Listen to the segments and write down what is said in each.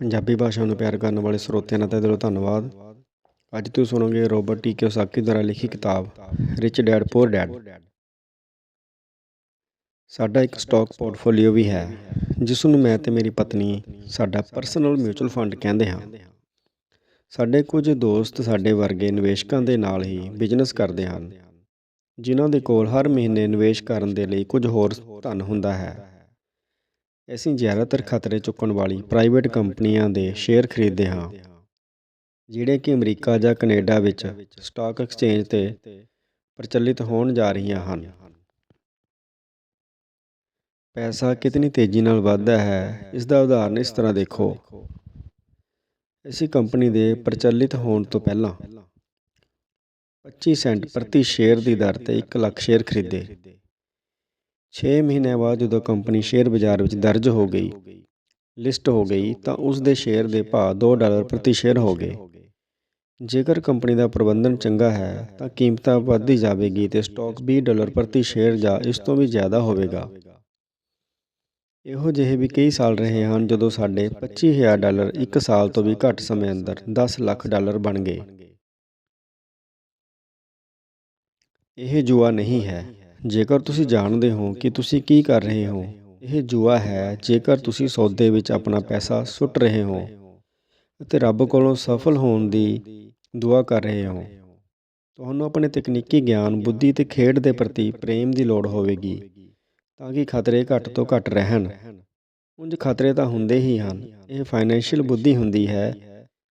ਪੰਜਾਬੀ ਭਾਸ਼ਾ ਨੂੰ ਪਿਆਰ ਕਰਨ ਵਾਲੇ ਸਰੋਤਿਆਂ ਦਾ ਤਹਿ ਦਿਲੋਂ ਧੰਨਵਾਦ। ਅੱਜ ਤੁਸੀਂ ਸੁਣੋਗੇ ਰੋਬਰਟ ਟੀ ਕਿਓਸਾਕੀ ਦੁਆਰਾ ਲਿਖੀ ਕਿਤਾਬ ਰਿਚ ਡੈਡ ਪੂਰ ਡੈਡ ਸਾਡਾ ਇੱਕ ਸਟਾਕ ਪੋਰਟਫੋਲੀਓ ਵੀ ਹੈ, ਜਿਸ ਨੂੰ ਮੈਂ ਤੇ ਮੇਰੀ ਪਤਨੀ, ਸਾਡਾ ਪਰਸਨਲ ਮਿਊਚੁਅਲ ਫੰਡ ਕਹਿੰਦੇ ਹਾਂ। ਸਾਡੇ ਕੁਝ ਦੋਸਤ ਸਾਡੇ ਵਰਗੇ ਨਿਵੇਸ਼ਕਾਂ ਦੇ ਨਾਲ ਹੀ ਬਿਜ਼ਨਸ ਕਰਦੇ ਹਨ, ਜਿਨ੍ਹਾਂ ਦੇ ਕੋਲ ਹਰ ਮਹੀਨੇ ਨਿਵੇਸ਼ ਕਰਨ ਦੇ ਲਈ ਕੁਝ ਹੋਰ ਧਨ ਹੁੰਦਾ ਹੈ। ਅਸੀਂ ਜ਼ਿਆਦਾਤਰ ਖਤਰੇ ਚੁੱਕਣ ਵਾਲੀ ਪ੍ਰਾਈਵੇਟ ਕੰਪਨੀਆਂ ਦੇ ਸ਼ੇਅਰ ਖਰੀਦਦੇ ਹਾਂ, ਜਿਹੜੇ ਕਿ ਅਮਰੀਕਾ ਜਾਂ ਕੈਨੇਡਾ ਵਿੱਚ ਸਟਾਕ ਐਕਸਚੇਂਜ ਤੇ ਪ੍ਰਚਲਿਤ ਹੋਣ ਜਾ ਰਹੀਆਂ ਹਨ। ਪੈਸਾ ਕਿਤਨੀ ਤੇਜ਼ੀ ਨਾਲ ਵੱਧਦਾ ਹੈ ਇਸ ਦਾ ਉਦਾਹਰਨ ਇਸ ਤਰ੍ਹਾਂ ਦੇਖੋ। ਅਸੀਂ ਕੰਪਨੀ ਦੇ ਪ੍ਰਚਲਿਤ ਹੋਣ ਤੋਂ ਪਹਿਲਾਂ 25 ਸੈਂਟ ਪ੍ਰਤੀ ਸ਼ੇਅਰ ਦੀ ਦਰ ਤੇ 1 ਲੱਖ ਸ਼ੇਅਰ ਖਰੀਦੇ। 6 ਮਹੀਨਿਆਂ ਬਾਅਦ ਜਦੋਂ ਕੰਪਨੀ ਸ਼ੇਅਰ ਬਾਜ਼ਾਰ ਵਿੱਚ ਦਰਜ ਹੋ ਗਈ, ਲਿਸਟ ਹੋ ਗਈ, ਤਾਂ ਉਸ ਦੇ ਸ਼ੇਅਰ ਦੇ ਭਾਅ 2 ਡਾਲਰ ਪ੍ਰਤੀ ਸ਼ੇਅਰ ਹੋ ਗਏ। ਜੇਕਰ ਕੰਪਨੀ ਦਾ ਪ੍ਰਬੰਧਨ ਚੰਗਾ ਹੈ, ਤਾਂ ਕੀਮਤਾਂ ਵੱਧਦੀ ਜਾਵੇਗੀ ਤੇ ਸਟਾਕ 20 ਡਾਲਰ ਪ੍ਰਤੀ ਸ਼ੇਅਰ ਜਾਂ ਇਸ ਤੋਂ ਵੀ ਜ਼ਿਆਦਾ ਹੋਵੇਗਾ। ਇਹੋ ਜਿਹੇ ਵੀ ਕਈ ਸਾਲ ਰਹੇ ਹਨ ਜਦੋਂ ਸਾਡੇ 25000 ਡਾਲਰ ਇੱਕ ਸਾਲ ਤੋਂ ਵੀ ਘੱਟ ਸਮੇਂ ਅੰਦਰ 10 ਲੱਖ ਡਾਲਰ ਬਣ ਗਏ। ਇਹ ਜੂਆ ਨਹੀਂ ਹੈ। ਜੇਕਰ ਤੁਸੀਂ ਜਾਣਦੇ ਹੋ ਕਿ ਤੁਸੀਂ ਕੀ ਕਰ ਰਹੇ ਹੋ, ਇਹ ਜੂਆ ਹੈ, ਜੇਕਰ ਤੁਸੀਂ ਸੌਦੇ ਵਿੱਚ ਆਪਣਾ ਪੈਸਾ ਸੁੱਟ ਰਹੇ ਹੋ ਅਤੇ ਰੱਬ ਕੋਲੋਂ ਸਫਲ ਹੋਣ ਦੀ ਦੁਆ ਕਰ ਰਹੇ ਹੋ, ਤੁਹਾਨੂੰ ਆਪਣੇ ਤਕਨੀਕੀ ਗਿਆਨ, ਬੁੱਧੀ ਤੇ ਖੇਡ ਦੇ ਪ੍ਰਤੀ ਪ੍ਰੇਮ ਦੀ ਲੋੜ ਹੋਵੇਗੀ ਤਾਂ ਕਿ ਖਤਰੇ ਘੱਟ ਤੋਂ ਘੱਟ ਰਹਿਣ। ਉਂਝ ਖਤਰੇ ਤਾਂ ਹੁੰਦੇ ਹੀ ਹਨ। ਇਹ ਫਾਈਨੈਂਸ਼ੀਅਲ ਬੁੱਧੀ ਹੁੰਦੀ ਹੈ,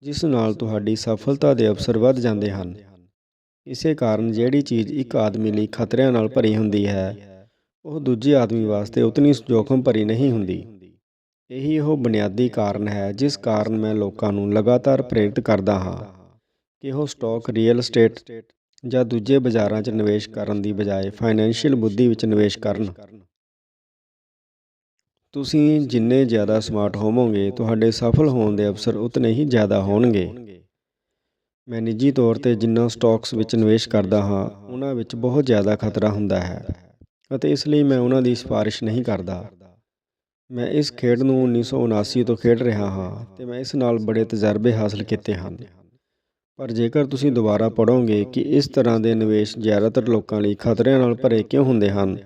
ਜਿਸ ਨਾਲ ਤੁਹਾਡੀ ਸਫਲਤਾ ਦੇ ਅਵਸਰ ਵੱਧ ਜਾਂਦੇ ਹਨ। ਇਸੇ ਕਾਰਨ ਜਿਹੜੀ ਚੀਜ਼ ਇੱਕ ਆਦਮੀ ਲਈ ਖਤਰਿਆਂ ਨਾਲ ਭਰੀ ਹੁੰਦੀ ਹੈ, ਉਹ ਦੂਜੇ ਆਦਮੀ ਵਾਸਤੇ ਉਤਨੀ ਜੋਖਮ ਭਰੀ ਨਹੀਂ ਹੁੰਦੀ। ਇਹੀ ਉਹ ਬੁਨਿਆਦੀ ਕਾਰਨ ਹੈ ਜਿਸ ਕਾਰਨ ਮੈਂ ਲੋਕਾਂ ਨੂੰ ਲਗਾਤਾਰ ਪ੍ਰੇਰਿਤ ਕਰਦਾ ਹਾਂ ਕਿ ਉਹ ਸਟਾਕ ਰੀਅਲ ਏਸਟੇਟ ਜਾਂ ਦੂਜੇ ਬਾਜ਼ਾਰਾਂ 'ਚ ਨਿਵੇਸ਼ ਕਰਨ ਦੀ ਬਜਾਏ ਫਾਈਨੈਂਸ਼ੀਅਲ ਬੁੱਧੀ ਵਿੱਚ ਨਿਵੇਸ਼ ਕਰਨ। ਤੁਸੀਂ ਜਿੰਨੇ ਜ਼ਿਆਦਾ ਸਮਾਰਟ ਹੋਵੋਗੇ, ਤੁਹਾਡੇ ਸਫਲ ਹੋਣ ਦੇ ਅਵਸਰ ਉਤਨੇ ਹੀ ਜ਼ਿਆਦਾ ਹੋਣਗੇ। ਮੈਂ ਨਿੱਜੀ ਤੌਰ ਤੇ ਜਿੰਨਾ ਸਟਾਕਸ ਵਿੱਚ ਨਿਵੇਸ਼ ਕਰਦਾ ਹਾਂ, ਉਹਨਾਂ ਵਿੱਚ ਬਹੁਤ ਜ਼ਿਆਦਾ ਖਤਰਾ ਹੁੰਦਾ ਹੈ ਅਤੇ ਇਸ ਲਈ ਮੈਂ ਉਹਨਾਂ ਦੀ ਸਿਫਾਰਿਸ਼ ਨਹੀਂ ਕਰਦਾ। ਮੈਂ ਇਸ ਖੇਡ ਨੂੰ 1979 ਤੋਂ ਖੇਡ ਰਿਹਾ ਹਾਂ ਤੇ ਮੈਂ ਇਸ ਨਾਲ ਬੜੇ ਤਜਰਬੇ ਹਾਸਲ ਕੀਤੇ ਹਨ। ਪਰ ਜੇਕਰ ਤੁਸੀਂ ਦੁਬਾਰਾ ਪੜੋਗੇ ਕਿ ਇਸ ਤਰ੍ਹਾਂ ਦੇ ਨਿਵੇਸ਼ ਜ਼ਿਆਦਾਤਰ ਲੋਕਾਂ ਲਈ ਖਤਰਿਆਂ ਨਾਲ ਭਰੇ ਕਿਉਂ ਹੁੰਦੇ ਹਨ,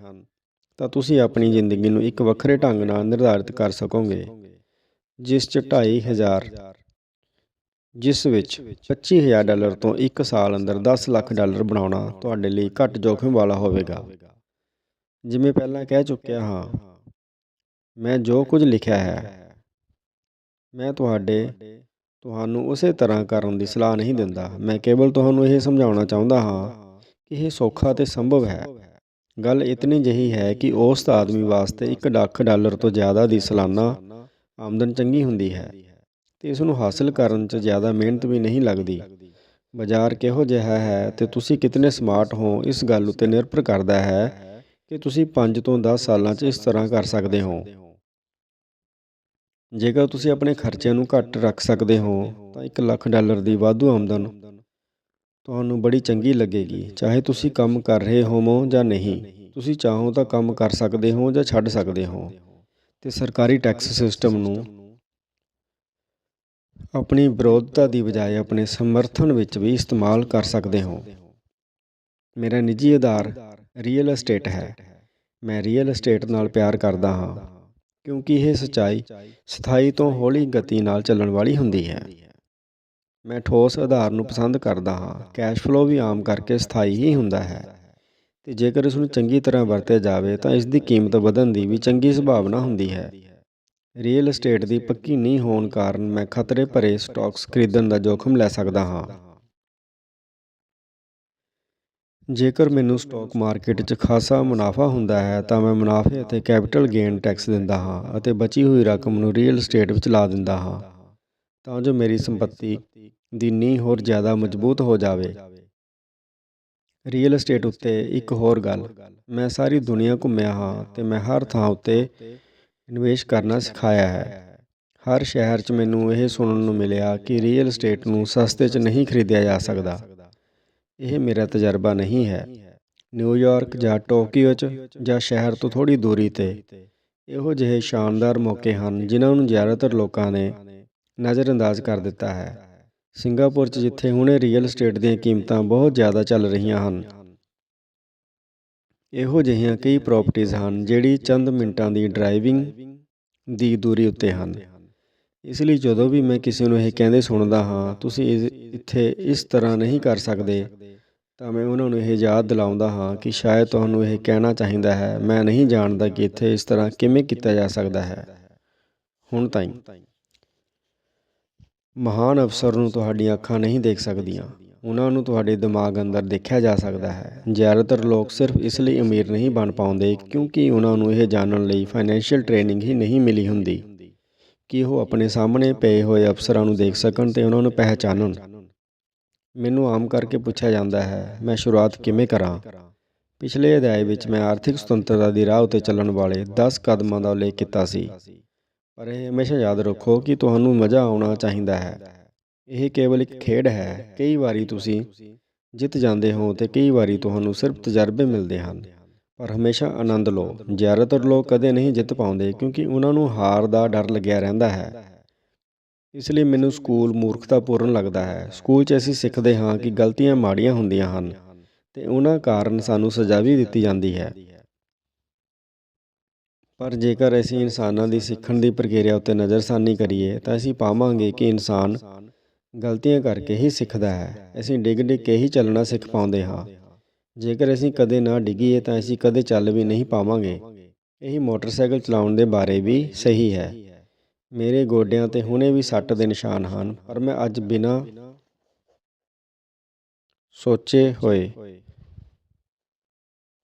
ਤਾਂ ਤੁਸੀਂ ਆਪਣੀ ਜ਼ਿੰਦਗੀ ਨੂੰ ਇੱਕ ਵੱਖਰੇ ਢੰਗ ਨਾਲ ਨਿਰਧਾਰਿਤ ਕਰ ਸਕੋਗੇ, ਜਿਸ 'ਚ 2500 ਜਿਸ ਵਿੱਚ 25000 ਡਾਲਰ ਤੋਂ 1 ਸਾਲ ਅੰਦਰ 10 ਲੱਖ ਡਾਲਰ ਬਣਾਉਣਾ ਤੁਹਾਡੇ ਲਈ ਘੱਟ ਜੋਖਮ ਵਾਲਾ ਹੋਵੇਗਾ। ਜਿਵੇਂ ਪਹਿਲਾਂ ਕਹਿ ਚੁੱਕਿਆ ਹਾਂ, ਮੈਂ ਜੋ ਕੁਝ ਲਿਖਿਆ ਹੈ, ਮੈਂ ਤੁਹਾਡੇ, ਤੁਹਾਨੂੰ ਉਸੇ ਤਰ੍ਹਾਂ ਕਰਨ ਦੀ ਸਲਾਹ ਨਹੀਂ ਦਿੰਦਾ। ਮੈਂ ਕੇਵਲ ਤੁਹਾਨੂੰ ਇਹ ਸਮਝਾਉਣਾ ਚਾਹੁੰਦਾ ਹਾਂ ਕਿ ਇਹ ਸੌਖਾ ਤੇ ਸੰਭਵ ਹੈ। ਗੱਲ ਇਤਨੀ ਜਹੀ ਹੈ ਕਿ ਉਸ ਆਦਮੀ ਵਾਸਤੇ 1 ਲੱਖ ਡਾਲਰ ਤੋਂ ਜ਼ਿਆਦਾ ਦੀ ਸਾਲਾਨਾ ਆਮਦਨ ਚੰਗੀ ਹੁੰਦੀ ਹੈ। ਤੇ ਇਸ ਨੂੰ ਹਾਸਲ ਕਰਨ 'ਚ ਜ਼ਿਆਦਾ ਮਿਹਨਤ ਵੀ ਨਹੀਂ ਲੱਗਦੀ। ਬਾਜ਼ਾਰ ਕਿਹੋ ਜਿਹਾ ਹੈ ਤੇ ਤੁਸੀਂ ਕਿਤਨੇ ਸਮਾਰਟ ਹੋ, ਇਸ ਗੱਲ ਉੱਤੇ ਨਿਰਭਰ ਕਰਦਾ ਹੈ ਕਿ ਤੁਸੀਂ 5 ਤੋਂ 10 ਸਾਲਾਂ 'ਚ ਇਸ ਤਰ੍ਹਾਂ ਕਰ ਸਕਦੇ ਹੋ। ਜੇਕਰ ਤੁਸੀਂ ਆਪਣੇ ਖਰਚਿਆਂ ਨੂੰ ਘੱਟ ਰੱਖ ਸਕਦੇ ਹੋ, ਤਾਂ 1 ਲੱਖ ਡਾਲਰ ਦੀ ਵਾਧੂ ਆਮਦਨ ਤੁਹਾਨੂੰ ਬੜੀ ਚੰਗੀ ਲੱਗੇਗੀ, ਚਾਹੇ ਤੁਸੀਂ ਕੰਮ ਕਰ ਰਹੇ ਹੋਵੋ ਜਾਂ ਨਹੀਂ। ਤੁਸੀਂ ਚਾਹੋ ਤਾਂ ਕੰਮ ਕਰ ਸਕਦੇ ਹੋ ਜਾਂ ਛੱਡ ਸਕਦੇ ਹੋ। ਤੇ ਸਰਕਾਰੀ ਟੈਕਸ ਸਿਸਟਮ ਨੂੰ ਆਪਣੀ ਵਿਰੋਧਤਾ ਦੀ ਬਜਾਏ ਆਪਣੇ ਸਮਰਥਨ ਵਿੱਚ ਵੀ ਇਸਤੇਮਾਲ ਕਰ ਸਕਦੇ ਹੋ। ਮੇਰਾ ਨਿੱਜੀ ਆਧਾਰ ਰੀਅਲ ਏਸਟੇਟ ਹੈ। ਮੈਂ ਰੀਅਲ ਏਸਟੇਟ ਨਾਲ ਪਿਆਰ ਕਰਦਾ ਹਾਂ, ਕਿਉਂਕਿ ਇਹ ਸਚਾਈ ਸਥਾਈ ਤੋਂ ਹੌਲੀ ਗਤੀ ਨਾਲ ਚੱਲਣ ਵਾਲੀ ਹੁੰਦੀ ਹੈ। ਮੈਂ ਠੋਸ ਆਧਾਰ ਨੂੰ ਪਸੰਦ ਕਰਦਾ ਹਾਂ। ਕੈਸ਼ ਫਲੋ ਵੀ ਆਮ ਕਰਕੇ ਸਥਾਈ ਹੀ ਹੁੰਦਾ ਹੈ। ਤੇ ਜੇਕਰ ਇਸ ਨੂੰ ਚੰਗੀ ਤਰ੍ਹਾਂ ਵਰਤਿਆ ਜਾਵੇ ਤਾਂ ਇਸ ਦੀ ਕੀਮਤ ਵਧਣ ਦੀ ਵੀ ਚੰਗੀ ਸੰਭਾਵਨਾ ਹੁੰਦੀ ਹੈ। ਰੀਅਲ ਏਸਟੇਟ ਦੀ ਪੱਕੀ ਨਹੀਂ ਹੋਣ ਕਾਰਨ ਮੈਂ ਖਤਰੇ ਭਰੇ ਸਟਾਕਸ ਖਰੀਦਣ ਦਾ ਜੋਖਮ ਲੈ ਸਕਦਾ ਹਾਂ। ਜੇਕਰ ਮੈਨੂੰ ਸਟਾਕ ਮਾਰਕੀਟ 'ਚ ਖਾਸਾ ਮੁਨਾਫਾ ਹੁੰਦਾ ਹੈ, ਤਾਂ ਮੈਂ ਮੁਨਾਫੇ ਅਤੇ ਕੈਪੀਟਲ ਗੇਨ ਟੈਕਸ ਦਿੰਦਾ ਹਾਂ ਅਤੇ ਬਚੀ ਹੋਈ ਰਕਮ ਨੂੰ ਰੀਅਲ ਏਸਟੇਟ ਵਿੱਚ ਲਾ ਦਿੰਦਾ ਹਾਂ, ਤਾਂ ਜੋ ਮੇਰੀ ਸੰਪਤੀ ਦੀ ਨੀਂਹ ਹੋਰ ਜ਼ਿਆਦਾ ਮਜ਼ਬੂਤ ਹੋ ਜਾਵੇ। ਰੀਅਲ ਏਸਟੇਟ ਉੱਤੇ ਇੱਕ ਹੋਰ ਗੱਲ, ਮੈਂ ਸਾਰੀ ਦੁਨੀਆ ਘੁੰਮਿਆ ਹਾਂ ਤੇ ਮੈਂ ਹਰ ਥਾਂ ਉੱਤੇ ਨਿਵੇਸ਼ ਕਰਨਾ ਸਿਖਾਇਆ ਹੈ। ਹਰ ਸ਼ਹਿਰ 'ਚ ਮੈਨੂੰ ਇਹ ਸੁਣਨ ਨੂੰ ਮਿਲਿਆ ਕਿ ਰੀਅਲ ਏਸਟੇਟ ਨੂੰ ਸਸਤੇ 'ਚ ਨਹੀਂ ਖਰੀਦਿਆ ਜਾ ਸਕਦਾ। ਇਹ ਮੇਰਾ ਤਜਰਬਾ ਨਹੀਂ ਹੈ। ਨਿਊਯਾਰਕ ਜਾਂ ਟੋਕੀਓ 'ਚ ਜਾਂ ਸ਼ਹਿਰ ਤੋਂ ਥੋੜੀ ਦੂਰੀ ਤੇ। ਇਹੋ ਜਿਹੇ ਸ਼ਾਨਦਾਰ ਮੌਕੇ ਹਨ ਜਿਨ੍ਹਾਂ ਨੂੰ ਜ਼ਿਆਦਾਤਰ ਲੋਕਾਂ ਨੇ ਨਜ਼ਰਅੰਦਾਜ਼ ਕਰ ਦਿੱਤਾ ਹੈ। ਸਿੰਗਾਪੁਰ 'ਚ ਜਿੱਥੇ ਹੁਣੇ ਰੀਅਲ ਏਸਟੇਟ ਦੀਆਂ ਕੀਮਤਾਂ ਬਹੁਤ ਜ਼ਿਆਦਾ ਚੱਲ ਰਹੀਆਂ ਹਨ ਇਹੋ ਜਿਹੀਆਂ ਕਈ ਪ੍ਰਾਪਰਟੀਆਂ ਹਨ ਜਿਹੜੀ ਚੰਦ ਮਿੰਟਾਂ ਦੀ ਡਰਾਈਵਿੰਗ ਦੀ ਦੂਰੀ ਉੱਤੇ ਹਨ। ਇਸ ਲਈ ਜਦੋਂ ਵੀ ਮੈਂ ਕਿਸੇ ਨੂੰ ਇਹ ਕਹਿੰਦੇ ਸੁਣਦਾ ਹਾਂ, ਤੁਸੀਂ ਇੱਥੇ ਇਸ ਤਰ੍ਹਾਂ ਨਹੀਂ ਕਰ ਸਕਦੇ, ਤਾਂ ਮੈਂ ਉਹਨਾਂ ਨੂੰ ਇਹ ਯਾਦ ਦਿਲਾਉਂਦਾ ਹਾਂ ਕਿ ਸ਼ਾਇਦ ਤੁਹਾਨੂੰ ਇਹ ਕਹਿਣਾ ਚਾਹੀਦਾ ਹੈ, ਮੈਂ ਨਹੀਂ ਜਾਣਦਾ ਕਿ ਇੱਥੇ ਇਸ ਤਰ੍ਹਾਂ ਕਿਵੇਂ ਕੀਤਾ ਜਾ ਸਕਦਾ ਹੈ। ਹੁਣ ਤਾਈਂ। ਮਹਾਨ ਅਫਸਰ ਨੂੰ ਤੁਹਾਡੀਆਂ ਅੱਖਾਂ ਨਹੀਂ ਦੇਖ ਸਕਦੀਆਂ। ਉਹਨਾਂ ਨੂੰ ਤੁਹਾਡੇ ਦਿਮਾਗ ਅੰਦਰ ਦੇਖਿਆ ਜਾ ਸਕਦਾ ਹੈ। ਜ਼ਿਆਦਾਤਰ ਲੋਕ ਸਿਰਫ ਇਸ ਲਈ ਅਮੀਰ ਨਹੀਂ ਬਣ ਪਾਉਂਦੇ ਕਿਉਂਕਿ ਉਹਨਾਂ ਨੂੰ ਇਹ ਜਾਣਨ ਲਈ ਫਾਈਨੈਂਸ਼ੀਅਲ ਟ੍ਰੇਨਿੰਗ ਹੀ ਨਹੀਂ ਮਿਲੀ ਹੁੰਦੀ। ਕਿ ਉਹ ਆਪਣੇ ਸਾਹਮਣੇ ਪਏ ਹੋਏ ਅਫਸਰਾਂ ਨੂੰ ਦੇਖ ਸਕਣ ਤੇ ਉਹਨਾਂ ਨੂੰ ਪਹਿਚਾਨਣ। ਮੈਨੂੰ ਆਮ ਕਰਕੇ ਪੁੱਛਿਆ ਜਾਂਦਾ ਹੈ, ਮੈਂ ਸ਼ੁਰੂਆਤ ਕਿਵੇਂ ਕਰਾਂ? ਪਿਛਲੇ ਅਧਿਆਇ ਵਿੱਚ ਮੈਂ ਆਰਥਿਕ ਸੁਤੰਤਰਤਾ ਦੀ ਰਾਹ ਉੱਤੇ ਚੱਲਣ ਵਾਲੇ 10 ਕਦਮਾਂ ਦਾ ਉਲੇਖ ਕੀਤਾ ਸੀ। ਪਰ ਇਹ ਹਮੇਸ਼ਾ ਯਾਦ ਰੱਖੋ ਕਿ ਤੁਹਾਨੂੰ ਮਜ਼ਾ ਆਉਣਾ ਚਾਹੀਦਾ ਹੈ। ਇਹ ਕੇਵਲ ਇੱਕ ਖੇਡ ਹੈ। ਕਈ ਵਾਰੀ ਤੁਸੀਂ ਜਿੱਤ ਜਾਂਦੇ ਹੋ ਤੇ ਕਈ ਵਾਰੀ ਤੁਹਾਨੂੰ ਸਿਰਫ ਤਜਰਬੇ ਮਿਲਦੇ ਹਨ। ਪਰ ਹਮੇਸ਼ਾ ਆਨੰਦ ਲਓ। ਜ਼ਿਆਦਾਤਰ ਲੋਕ ਕਦੇ ਨਹੀਂ ਜਿੱਤ ਪਾਉਂਦੇ ਕਿਉਂਕਿ ਉਹਨਾਂ ਨੂੰ ਹਾਰ ਦਾ ਡਰ ਲੱਗਿਆ ਰਹਿੰਦਾ ਹੈ। ਇਸ ਲਈ ਮੈਨੂੰ ਸਕੂਲ ਮੂਰਖਤਾਪੂਰਨ ਲੱਗਦਾ ਹੈ। ਸਕੂਲ 'ਚ ਅਸੀਂ ਸਿੱਖਦੇ ਹਾਂ ਕਿ ਗਲਤੀਆਂ ਮਾੜੀਆਂ ਹੁੰਦੀਆਂ ਹਨ ਤੇ ਉਹਨਾਂ ਕਾਰਨ ਸਾਨੂੰ ਸਜ਼ਾ ਵੀ ਦਿੱਤੀ ਜਾਂਦੀ ਹੈ। ਪਰ ਜੇਕਰ ਅਸੀਂ ਇਨਸਾਨਾਂ ਦੀ ਸਿੱਖਣ ਦੀ ਪ੍ਰਕਿਰਿਆ ਉੱਤੇ ਨਜ਼ਰਸਾਨੀ ਕਰੀਏ ਤਾਂ ਅਸੀਂ ਪਾਵਾਂਗੇ ਕਿ ਇਨਸਾਨ ਗਲਤੀਆਂ ਕਰਕੇ ਹੀ ਸਿੱਖਦਾ ਹੈ। ਅਸੀਂ ਡਿੱਗ ਡਿੱਗ ਕੇ ਹੀ ਚੱਲਣਾ ਸਿੱਖ ਪਾਉਂਦੇ ਹਾਂ। ਜੇਕਰ ਅਸੀਂ ਕਦੇ ਨਾ ਡਿੱਗੀਏ ਤਾਂ ਅਸੀਂ ਕਦੇ ਚੱਲ ਵੀ ਨਹੀਂ ਪਾਵਾਂਗੇ। ਇਹ ਮੋਟਰਸਾਈਕਲ ਚਲਾਉਣ ਦੇ ਬਾਰੇ ਵੀ ਸਹੀ ਹੈ। ਮੇਰੇ ਗੋਡਿਆਂ ਤੇ ਹੁਣੇ ਵੀ ਸੱਟ ਦੇ ਨਿਸ਼ਾਨ ਹਨ, ਪਰ ਮੈਂ ਅੱਜ ਬਿਨਾਂ ਸੋਚੇ ਹੋਏ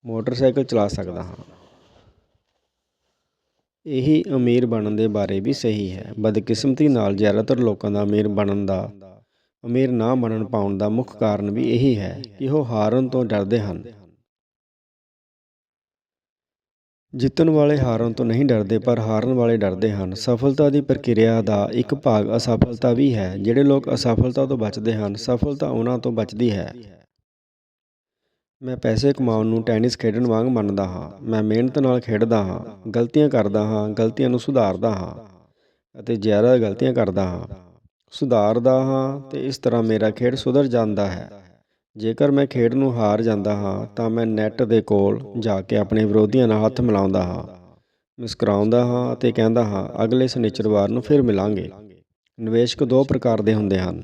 ਮੋਟਰਸਾਈਕਲ ਚਲਾ ਸਕਦਾ ਹਾਂ। ਇਹੀ ਅਮੀਰ ਬਣਨ ਦੇ ਬਾਰੇ ਵੀ ਸਹੀ ਹੈ। ਬਦਕਿਸਮਤੀ ਨਾਲ ਜ਼ਿਆਦਾਤਰ ਲੋਕਾਂ ਦਾ ਅਮੀਰ ਬਣਨ ਦਾ, ਅਮੀਰ ਨਾ ਬਣਨ ਪਾਉਣ ਦਾ ਮੁੱਖ ਕਾਰਨ ਵੀ ਇਹੀ ਹੈ ਕਿ ਉਹ ਹਾਰਨ ਤੋਂ ਡਰਦੇ ਹਨ। ਜਿੱਤਣ ਵਾਲੇ ਹਾਰਨ ਤੋਂ ਨਹੀਂ ਡਰਦੇ, ਪਰ ਹਾਰਨ ਵਾਲੇ ਡਰਦੇ ਹਨ। ਸਫਲਤਾ ਦੀ ਪ੍ਰਕਿਰਿਆ ਦਾ ਇੱਕ ਭਾਗ ਅਸਫਲਤਾ ਵੀ ਹੈ। ਜਿਹੜੇ ਲੋਕ ਅਸਫਲਤਾ ਤੋਂ ਬਚਦੇ ਹਨ, ਸਫਲਤਾ ਉਹਨਾਂ ਤੋਂ ਬਚਦੀ ਹੈ। ਮੈਂ ਪੈਸੇ ਕਮਾਉਣ ਨੂੰ ਟੈਨਿਸ ਖੇਡਣ ਵਾਂਗ ਮੰਨਦਾ ਹਾਂ। ਮੈਂ ਮਿਹਨਤ ਨਾਲ ਖੇਡਦਾ ਹਾਂ, ਗਲਤੀਆਂ ਕਰਦਾ ਹਾਂ, ਗਲਤੀਆਂ ਨੂੰ ਸੁਧਾਰਦਾ ਹਾਂ ਅਤੇ ਜ਼ਿਆਦਾ ਗਲਤੀਆਂ ਕਰਦਾ ਹਾਂ। ਸੁਧਾਰਦਾ ਹਾਂ ਤੇ ਇਸ ਤਰ੍ਹਾਂ ਮੇਰਾ ਖੇਡ ਸੁਧਰ ਜਾਂਦਾ ਹੈ। ਜੇਕਰ ਮੈਂ ਖੇਡ ਨੂੰ ਹਾਰ ਜਾਂਦਾ ਹਾਂ ਤਾਂ ਮੈਂ ਨੈੱਟ ਦੇ ਕੋਲ ਜਾ ਕੇ ਆਪਣੇ ਵਿਰੋਧੀਆਂ ਨਾਲ ਹੱਥ ਮਿਲਾਉਂਦਾ ਹਾਂ, ਮੁਸਕਰਾਉਂਦਾ ਹਾਂ ਅਤੇ ਕਹਿੰਦਾ ਹਾਂ, ਅਗਲੇ ਸ਼ਨੀਚਰਵਾਰ ਨੂੰ ਫਿਰ ਮਿਲਾਂਗੇ। ਨਿਵੇਸ਼ਕ ਦੋ ਪ੍ਰਕਾਰ ਦੇ ਹੁੰਦੇ ਹਨ।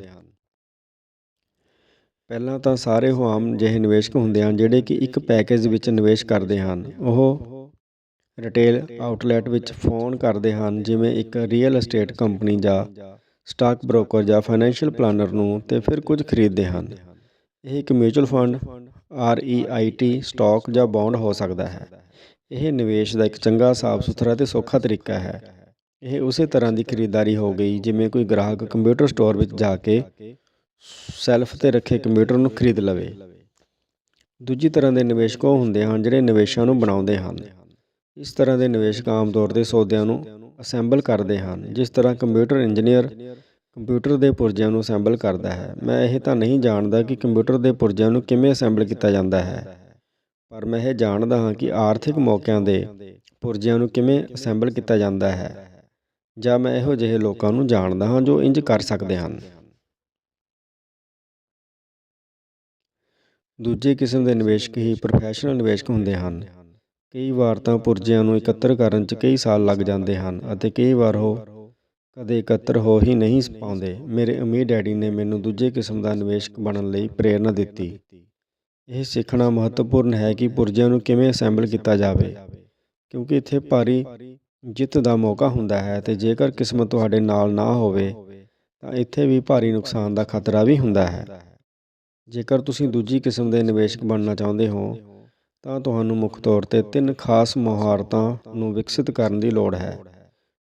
ਪਹਿਲਾਂ ਤਾਂ ਸਾਰੇ ਉਹ ਆਮ ਜਿਹੇ ਨਿਵੇਸ਼ਕ ਹੁੰਦੇ ਹਨ, ਜਿਹੜੇ ਕਿ ਇੱਕ ਪੈਕੇਜ ਵਿੱਚ ਨਿਵੇਸ਼ ਕਰਦੇ ਹਨ। ਉਹ ਰਿਟੇਲ ਆਊਟਲੈਟ ਵਿੱਚ ਫੋਨ ਕਰਦੇ ਹਨ, ਜਿਵੇਂ ਇੱਕ ਰੀਅਲ ਏਸਟੇਟ ਕੰਪਨੀ ਜਾਂ ਸਟਾਕ ਬ੍ਰੋਕਰ ਜਾਂ ਫਾਈਨੈਂਸ਼ੀਅਲ ਪਲਾਨਰ ਨੂੰ ਤੇ ਫਿਰ ਕੁਝ ਖਰੀਦਦੇ ਹਨ। ਇਹ ਇੱਕ mutual fund, R E I T, stock ਜਾਂ ਬੌਂਡ ਹੋ ਸਕਦਾ ਹੈ। ਇਹ ਨਿਵੇਸ਼ ਦਾ ਇੱਕ ਚੰਗਾ ਸਾਫ਼ ਸੁਥਰਾ ਤੇ ਸੌਖਾ ਤਰੀਕਾ ਹੈ। ਇਹ ਉਸੇ ਤਰ੍ਹਾਂ ਦੀ ਖਰੀਦਦਾਰੀ ਹੋ ਗਈ, ਜਿਵੇਂ ਕੋਈ ਗ੍ਰਾਹਕ ਕੰਪਿਊਟਰ ਸਟੋਰ ਵਿੱਚ ਜਾ ਕੇ ਸੈਲਫ ਤੇ ਰੱਖੇ ਕੰਪਿਊਟਰ ਨੂੰ ਖਰੀਦ ਲਵੇ। ਦੂਜੀ ਤਰ੍ਹਾਂ ਦੇ ਨਿਵੇਸ਼ਕ ਉਹ ਹੁੰਦੇ ਹਨ ਜਿਹੜੇ ਨਿਵੇਸ਼ਾਂ ਨੂੰ ਬਣਾਉਂਦੇ ਹਨ। ਇਸ ਤਰ੍ਹਾਂ ਦੇ ਨਿਵੇਸ਼ਕ ਆਮ ਤੌਰ ਤੇ ਸੌਦਿਆਂ ਨੂੰ ਅਸੈਂਬਲ ਕਰਦੇ ਹਨ, ਜਿਸ ਤਰ੍ਹਾਂ ਕੰਪਿਊਟਰ ਇੰਜੀਨੀਅਰ ਕੰਪਿਊਟਰ ਦੇ ਪੁਰਜਿਆਂ ਨੂੰ ਅਸੈਂਬਲ ਕਰਦਾ ਹੈ। ਮੈਂ ਇਹ ਤਾਂ ਨਹੀਂ ਜਾਣਦਾ ਕਿ ਕੰਪਿਊਟਰ ਦੇ ਪੁਰਜਿਆਂ ਨੂੰ ਕਿਵੇਂ ਅਸੈਂਬਲ ਕੀਤਾ ਜਾਂਦਾ ਹੈ, ਪਰ ਮੈਂ ਇਹ ਜਾਣਦਾ ਹਾਂ ਕਿ ਆਰਥਿਕ ਮੌਕਿਆਂ ਦੇ ਪੁਰਜਿਆਂ ਨੂੰ ਕਿਵੇਂ ਅਸੈਂਬਲ ਕੀਤਾ ਜਾਂਦਾ ਹੈ। ਜਾਂ ਮੈਂ ਇਹੋ ਜਿਹੇ ਲੋਕਾਂ ਨੂੰ ਜਾਣਦਾ ਹਾਂ ਜੋ ਇੰਜ ਕਰ ਸਕਦੇ ਹਨ। ਦੂਜੇ ਕਿਸਮ ਦੇ ਨਿਵੇਸ਼ਕ ਹੀ ਪ੍ਰੋਫੈਸ਼ਨਲ ਨਿਵੇਸ਼ਕ ਹੁੰਦੇ ਹਨ। ਕਈ ਵਾਰ ਤਾਂ ਪੁਰਜਿਆਂ ਨੂੰ ਇਕੱਤਰ ਕਰਨ 'ਚ ਕਈ ਸਾਲ ਲੱਗ ਜਾਂਦੇ ਹਨ ਅਤੇ ਕਈ ਵਾਰ ਉਹ ਕਦੇ ਇਕੱਤਰ ਹੋ ਹੀ ਨਹੀਂ ਪਾਉਂਦੇ। ਮੇਰੇ ਅਮੀਰ ਡੈਡੀ ਨੇ ਮੈਨੂੰ ਦੂਜੇ ਕਿਸਮ ਦਾ ਨਿਵੇਸ਼ਕ ਬਣਨ ਲਈ ਪ੍ਰੇਰਣਾ ਦਿੱਤੀ। ਇਹ ਸਿੱਖਣਾ ਮਹੱਤਵਪੂਰਨ ਹੈ ਕਿ ਪੁਰਜਿਆਂ ਨੂੰ ਕਿਵੇਂ ਅਸੈਂਬਲ ਕੀਤਾ ਜਾਵੇ, ਕਿਉਂਕਿ ਇੱਥੇ ਭਾਰੀ ਜਿੱਤ ਦਾ ਮੌਕਾ ਹੁੰਦਾ ਹੈ ਤੇ ਜੇਕਰ ਕਿਸਮਤ ਤੁਹਾਡੇ ਨਾਲ ਨਾ ਹੋਵੇ, ਤਾਂ ਇੱਥੇ ਵੀ ਭਾਰੀ ਨੁਕਸਾਨ ਦਾ ਖਤਰਾ ਵੀ ਹੁੰਦਾ ਹੈ। ਜੇਕਰ ਤੁਸੀਂ ਦੂਜੀ ਕਿਸਮ ਦੇ ਨਿਵੇਸ਼ਕ ਬਣਨਾ ਚਾਹੁੰਦੇ ਹੋ, ਤਾਂ ਤੁਹਾਨੂੰ ਮੁੱਖ ਤੌਰ ਤੇ ਤਿੰਨ ਖਾਸ ਮਹਾਰਤਾਂ ਨੂੰ ਵਿਕਸਿਤ ਕਰਨ ਦੀ ਲੋੜ ਹੈ।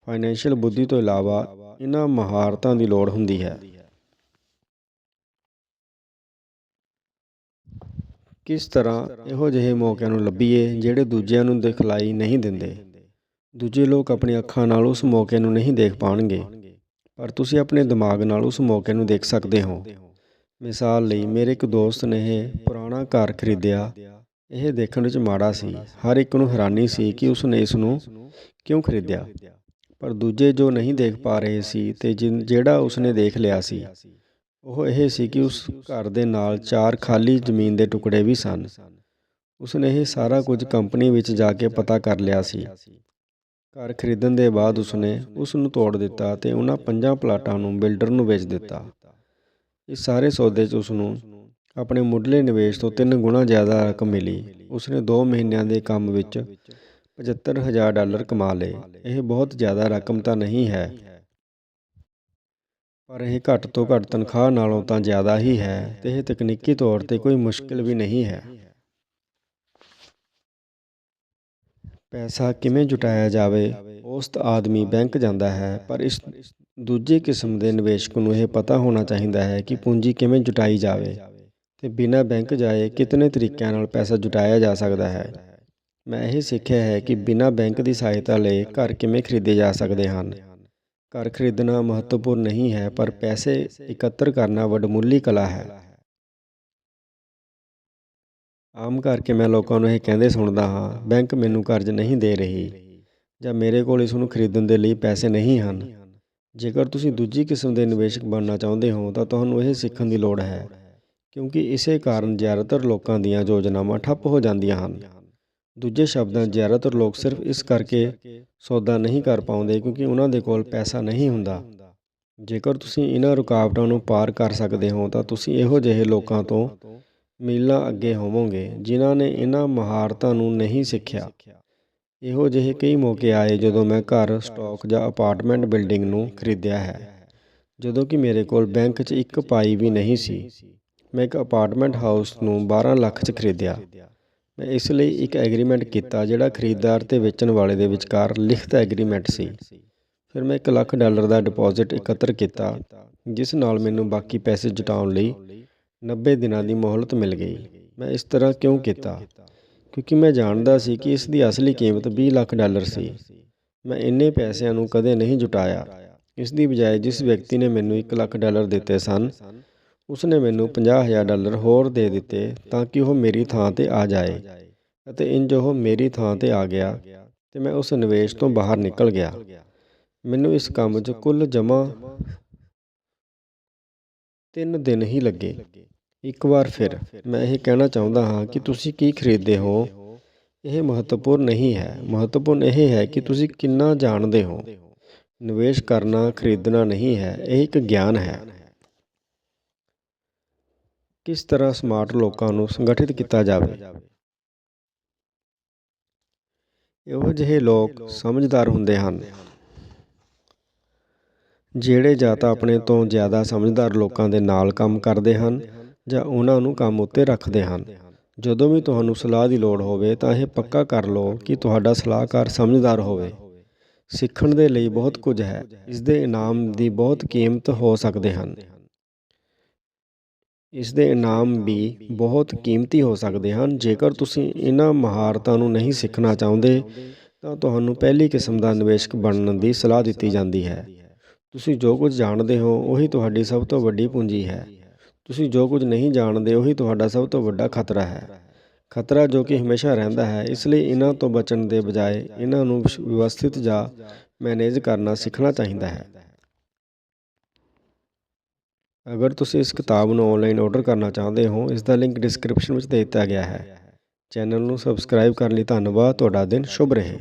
ਫਾਈਨੈਂਸ਼ੀਅਲ ਬੁੱਧੀ ਤੋਂ ਇਲਾਵਾ ਇਹਨਾਂ ਮਹਾਰਤਾਂ ਦੀ ਲੋੜ ਹੁੰਦੀ ਹੈ। ਕਿਸ ਤਰ੍ਹਾਂ ਇਹੋ ਜਿਹੇ ਮੌਕਿਆਂ ਨੂੰ ਲੱਭੀਏ ਜਿਹੜੇ ਦੂਜਿਆਂ ਨੂੰ ਦਿਖਲਾਈ ਨਹੀਂ ਦਿੰਦੇ? ਦੂਜੇ ਲੋਕ ਆਪਣੀ ਅੱਖਾਂ ਨਾਲ ਉਸ ਮੌਕੇ ਨੂੰ ਨਹੀਂ ਦੇਖ ਪਾਉਣਗੇ, ਪਰ ਤੁਸੀਂ ਆਪਣੇ ਦਿਮਾਗ ਨਾਲ ਉਸ ਮੌਕੇ ਨੂੰ ਦੇਖ ਸਕਦੇ ਹੋ। ਮਿਸਾਲ ਲਈ ਮੇਰੇ ਇੱਕ ਦੋਸਤ ਨੇ ਇਹ ਪੁਰਾਣਾ ਘਰ ਖਰੀਦਿਆ। ਇਹ ਦੇਖਣ ਵਿੱਚ ਮਾੜਾ ਸੀ। ਹਰ ਇੱਕ ਨੂੰ ਹੈਰਾਨੀ ਸੀ ਕਿ ਉਸ ਨੇ ਇਸ ਨੂੰ ਕਿਉਂ ਖਰੀਦਿਆ? ਪਰ ਦੂਜੇ ਜੋ ਨਹੀਂ ਦੇਖ ਪਾ ਰਹੇ ਸੀ ਤੇ ਜਿਨ- ਜਿਹੜਾ ਉਸਨੇ ਦੇਖ ਲਿਆ ਸੀ, ਉਹ ਇਹ ਸੀ ਕਿ ਉਸ ਘਰ ਦੇ ਨਾਲ ਚਾਰ ਖਾਲੀ ਜ਼ਮੀਨ ਦੇ ਟੁਕੜੇ ਵੀ ਸਨ। ਉਸਨੇ ਇਹ ਸਾਰਾ ਕੁਝ ਕੰਪਨੀ ਵਿੱਚ ਜਾ ਕੇ ਪਤਾ ਕਰ ਲਿਆ ਸੀ। ਘਰ ਖਰੀਦਣ ਦੇ ਬਾਅਦ ਉਸਨੇ ਉਸ ਨੂੰ ਤੋੜ ਦਿੱਤਾ ਤੇ ਉਹਨਾਂ ਪੰਜਾਂ ਪਲਾਟਾਂ ਨੂੰ ਬਿਲਡਰ ਨੂੰ ਵੇਚ ਦਿੱਤਾ। ਇਸ ਸਾਰੇ ਸੌਦੇ 'ਚ ਉਸ ਨੂੰ ਆਪਣੇ ਮੁੱਢਲੇ ਨਿਵੇਸ਼ ਤੋਂ ਤਿੰਨ ਗੁਣਾ ਜ਼ਿਆਦਾ ਰਕਮ ਮਿਲੀ। ਉਸਨੇ 2 ਮਹੀਨਿਆਂ ਦੇ ਕੰਮ ਵਿੱਚ 75000 ਡਾਲਰ ਕਮਾ ਲਏ। ਇਹ ਬਹੁਤ ਜ਼ਿਆਦਾ ਰਕਮ ਤਾਂ ਨਹੀਂ ਹੈ, ਪਰ ਇਹ ਘੱਟ ਤੋਂ ਘੱਟ ਤਨਖਾਹ ਨਾਲੋਂ ਤਾਂ ਜ਼ਿਆਦਾ ਹੀ ਹੈ ਤੇ ਇਹ ਤਕਨੀਕੀ ਤੌਰ ਤੇ ਕੋਈ ਮੁਸ਼ਕਲ ਵੀ ਨਹੀਂ ਹੈ। ਪੈਸਾ ਕਿਵੇਂ ਜੁਟਾਇਆ ਜਾਵੇ? ਔਸਤ ਆਦਮੀ ਬੈਂਕ ਜਾਂਦਾ ਹੈ, ਪਰ ਇਸ ਦੂਜੇ ਕਿਸਮ ਦੇ ਨਿਵੇਸ਼ਕ ਨੂੰ ਇਹ ਪਤਾ ਹੋਣਾ ਚਾਹੀਦਾ ਹੈ ਕਿ ਪੂੰਜੀ ਕਿਵੇਂ ਜੁਟਾਈ ਜਾਵੇ ਤੇ ਬਿਨਾਂ ਬੈਂਕ ਜਾਏ ਕਿਤਨੇ ਤਰੀਕਿਆਂ ਨਾਲ ਪੈਸਾ ਜੁਟਾਇਆ ਜਾ ਸਕਦਾ ਹੈ। ਮੈਂ ਇਹ ਸਿੱਖਿਆ ਹੈ ਕਿ ਬਿਨਾਂ ਬੈਂਕ ਦੀ ਸਹਾਇਤਾ ਲਏ ਘਰ ਕਿਵੇਂ ਖਰੀਦੇ ਜਾ ਸਕਦੇ ਹਨ। ਘਰ ਖਰੀਦਣਾ ਮਹੱਤਵਪੂਰਨ ਨਹੀਂ ਹੈ, ਪਰ ਪੈਸੇ ਇਕੱਤਰ ਕਰਨਾ ਵਡਮੁੱਲੀ ਕਲਾ ਹੈ। ਆਮ ਕਰਕੇ ਮੈਂ ਲੋਕਾਂ ਨੂੰ ਇਹ ਕਹਿੰਦੇ ਸੁਣਦਾ ਹਾਂ, ਬੈਂਕ ਮੈਨੂੰ ਕਰਜ਼ ਨਹੀਂ ਦੇ ਰਹੀ ਜਾਂ ਮੇਰੇ ਕੋਲ ਇਸ ਨੂੰ ਖਰੀਦਣ ਦੇ ਲਈ ਪੈਸੇ ਨਹੀਂ ਹਨ। ਜੇਕਰ ਤੁਸੀਂ ਦੂਜੀ ਕਿਸਮ ਦੇ ਨਿਵੇਸ਼ਕ ਬਣਨਾ ਚਾਹੁੰਦੇ ਹੋ, ਤਾਂ ਤੁਹਾਨੂੰ ਇਹ ਸਿੱਖਣ ਦੀ ਲੋੜ ਹੈ, ਕਿਉਂਕਿ ਇਸੇ ਕਾਰਨ ਜ਼ਿਆਦਾਤਰ ਲੋਕਾਂ ਦੀਆਂ ਯੋਜਨਾਵਾਂ ਠੱਪ ਹੋ ਜਾਂਦੀਆਂ ਹਨ। ਦੂਜੇ ਸ਼ਬਦਾਂ, ਜ਼ਿਆਦਾਤਰ ਲੋਕ ਸਿਰਫ ਇਸ ਕਰਕੇ ਸੌਦਾ ਨਹੀਂ ਕਰ ਪਾਉਂਦੇ ਕਿਉਂਕਿ ਉਹਨਾਂ ਦੇ ਕੋਲ ਪੈਸਾ ਨਹੀਂ ਹੁੰਦਾ। ਜੇਕਰ ਤੁਸੀਂ ਇਹਨਾਂ ਰੁਕਾਵਟਾਂ ਨੂੰ ਪਾਰ ਕਰ ਸਕਦੇ ਹੋ, ਤਾਂ ਤੁਸੀਂ ਇਹੋ ਜਿਹੇ ਲੋਕਾਂ ਤੋਂ ਮੀਲਾਂ ਅੱਗੇ ਹੋਵੋਗੇ, ਜਿਨ੍ਹਾਂ ਨੇ ਇਹਨਾਂ ਮਹਾਰਤਾਂ ਨੂੰ ਨਹੀਂ ਸਿੱਖਿਆ। ਇਹੋ ਜਿਹੇ ਕਈ ਮੌਕੇ ਆਏ ਜਦੋਂ ਮੈਂ ਘਰ ਸਟਾਕ ਜਾਂ ਅਪਾਰਟਮੈਂਟ ਬਿਲਡਿੰਗ ਨੂੰ ਖਰੀਦਿਆ ਹੈ। ਜਦੋਂ ਕਿ ਮੇਰੇ ਕੋਲ ਬੈਂਕ 'ਚ ਇੱਕ ਪਾਈ ਵੀ ਨਹੀਂ ਸੀ, ਮੈਂ ਇੱਕ ਅਪਾਰਟਮੈਂਟ ਹਾਊਸ ਨੂੰ 12 ਲੱਖ 'ਚ ਖਰੀਦਿਆ। ਮੈਂ ਇਸ ਲਈ ਇੱਕ ਐਗਰੀਮੈਂਟ ਕੀਤਾ ਜਿਹੜਾ ਖਰੀਦਦਾਰ ਤੇ ਵੇਚਣ ਵਾਲੇ ਦੇ ਵਿਚਕਾਰ ਲਿਖਤ ਐਗਰੀਮੈਂਟ ਸੀ। ਫਿਰ ਮੈਂ 1 ਲੱਖ ਡਾਲਰ ਦਾ ਡਿਪੋਜ਼ਿਟ ਇਕੱਤਰ ਕੀਤਾ, ਜਿਸ ਨਾਲ ਮੈਨੂੰ ਬਾਕੀ ਪੈਸੇ ਜੁਟਾਉਣ ਲਈ 90 ਦਿਨਾਂ ਦੀ ਮੋਹਲਤ ਮਿਲ ਗਈ। ਮੈਂ ਇਸ ਤਰ੍ਹਾਂ ਕਿਉਂ ਕੀਤਾ? ਕਿਉਂਕਿ ਮੈਂ ਜਾਣਦਾ ਸੀ ਕਿ ਇਸ ਦੀ ਅਸਲੀ ਕੀਮਤ 20 ਲੱਖ ਡਾਲਰ ਸੀ। ਮੈਂ ਇੰਨੇ ਪੈਸਿਆਂ ਨੂੰ ਕਦੇ ਨਹੀਂ ਜੁਟਾਇਆ। ਇਸ ਦੀ ਬਜਾਏ ਜਿਸ ਵਿਅਕਤੀ ਨੇ ਮੈਨੂੰ 1 ਲੱਖ ਡਾਲਰ ਦਿੱਤੇ ਸਨ, ਉਸਨੇ ਮੈਨੂੰ 50000 ਡਾਲਰ ਹੋਰ ਦੇ ਦਿੱਤੇ ਤਾਂ ਕਿ ਉਹ ਮੇਰੀ ਥਾਂ ਤੇ ਆ ਜਾਏ। ਅਤੇ ਇੰਜ ਉਹ ਮੇਰੀ ਥਾਂ ਤੇ ਆ ਗਿਆ ਤੇ ਮੈਂ ਉਸ ਨਿਵੇਸ਼ ਤੋਂ ਬਾਹਰ ਨਿਕਲ ਗਿਆ। ਮੈਨੂੰ ਇਸ ਕੰਮ 'ਚ ਕੁੱਲ ਜਮ੍ਹਾਂ 3 ਦਿਨ ਹੀ ਲੱਗੇ। ਇੱਕ ਵਾਰ ਫਿਰ ਮੈਂ ਇਹ ਕਹਿਣਾ ਚਾਹੁੰਦਾ ਹਾਂ ਕਿ ਤੁਸੀਂ ਕੀ ਖਰੀਦਦੇ ਹੋ? ਇਹ ਮਹੱਤਵਪੂਰਨ ਨਹੀਂ ਹੈ। ਮਹੱਤਵਪੂਰਨ ਇਹ ਹੈ ਕਿ ਤੁਸੀਂ ਕਿੰਨਾ ਜਾਣਦੇ ਹੋ? ਨਿਵੇਸ਼ ਕਰਨਾ, ਖਰੀਦਣਾ ਨਹੀਂ ਹੈ। ਇਹ ਇੱਕ ਗਿਆਨ ਹੈ। ਕਿਸ ਤਰ੍ਹਾਂ ਸਮਾਰਟ ਲੋਕਾਂ ਨੂੰ ਸੰਗਠਿਤ ਕੀਤਾ ਜਾਵੇ? ਇਹੋ ਜਿਹੇ ਲੋਕ ਸਮਝਦਾਰ ਹੁੰਦੇ ਹਨ, ਜਿਹੜੇ ਜਾਂ ਤਾਂ ਆਪਣੇ ਤੋਂ ਜ਼ਿਆਦਾ ਸਮਝਦਾਰ ਲੋਕਾਂ ਦੇ ਨਾਲ ਕੰਮ ਕਰਦੇ ਹਨ ਜਾਂ ਉਹਨਾਂ ਨੂੰ ਕੰਮ ਉੱਤੇ ਰੱਖਦੇ ਹਨ। ਜਦੋਂ ਵੀ ਤੁਹਾਨੂੰ ਸਲਾਹ ਦੀ ਲੋੜ ਹੋਵੇ ਤਾਂ ਇਹ ਪੱਕਾ ਕਰ ਲਓ ਕਿ ਤੁਹਾਡਾ ਸਲਾਹਕਾਰ ਸਮਝਦਾਰ ਹੋਵੇ। ਸਿੱਖਣ ਦੇ ਲਈ ਬਹੁਤ ਕੁਝ ਹੈ। ਇਸ ਦੇ ਇਨਾਮ ਦੀ ਬਹੁਤ ਕੀਮਤ ਹੋ ਸਕਦੇ ਹਨ। ਇਸ ਦੇ ਇਨਾਮ ਵੀ ਬਹੁਤ ਕੀਮਤੀ ਹੋ ਸਕਦੇ ਹਨ। ਜੇਕਰ ਤੁਸੀਂ ਇਹਨਾਂ ਮਹਾਰਤਾਂ ਨੂੰ ਨਹੀਂ ਸਿੱਖਣਾ ਚਾਹੁੰਦੇ, ਤਾਂ ਤੁਹਾਨੂੰ ਪਹਿਲੀ ਕਿਸਮ ਦਾ ਨਿਵੇਸ਼ਕ ਬਣਨ ਦੀ ਸਲਾਹ ਦਿੱਤੀ ਜਾਂਦੀ ਹੈ। ਤੁਸੀਂ ਜੋ ਕੁਝ ਜਾਣਦੇ ਹੋ, ਉਹੀ ਤੁਹਾਡੀ ਸਭ ਤੋਂ ਵੱਡੀ ਪੂੰਜੀ ਹੈ। ਤੁਸੀਂ ਜੋ ਕੁਝ ਨਹੀਂ ਜਾਣਦੇ, ਉਹੀ ਤੁਹਾਡਾ ਸਭ ਤੋਂ ਵੱਡਾ ਖਤਰਾ ਹੈ। ਖਤਰਾ ਜੋ ਕਿ ਹਮੇਸ਼ਾ ਰਹਿੰਦਾ ਹੈ, ਇਸ ਲਈ ਇਹਨਾਂ ਤੋਂ ਬਚਣ ਦੇ ਬਜਾਏ ਇਹਨਾਂ ਨੂੰ ਵਿਵਸਥਿਤ ਜਾਂ ਮੈਨੇਜ ਕਰਨਾ ਸਿੱਖਣਾ ਚਾਹੀਦਾ ਹੈ। ਅਗਰ ਤੁਸੀਂ ਇਸ ਕਿਤਾਬ ਨੂੰ ਆਨਲਾਈਨ ਆਰਡਰ ਕਰਨਾ ਚਾਹੁੰਦੇ ਹੋ, ਇਸ ਦਾ ਲਿੰਕ ਡਿਸਕ੍ਰਿਪਸ਼ਨ ਵਿੱਚ ਦੇ ਦਿੱਤਾ ਗਿਆ ਹੈ। ਚੈਨਲ ਨੂੰ ਸਬਸਕ੍ਰਾਈਬ ਕਰਨ ਲਈ ਧੰਨਵਾਦ, ਤੁਹਾਡਾ ਦਿਨ ਸ਼ੁਭ ਰਹੇ।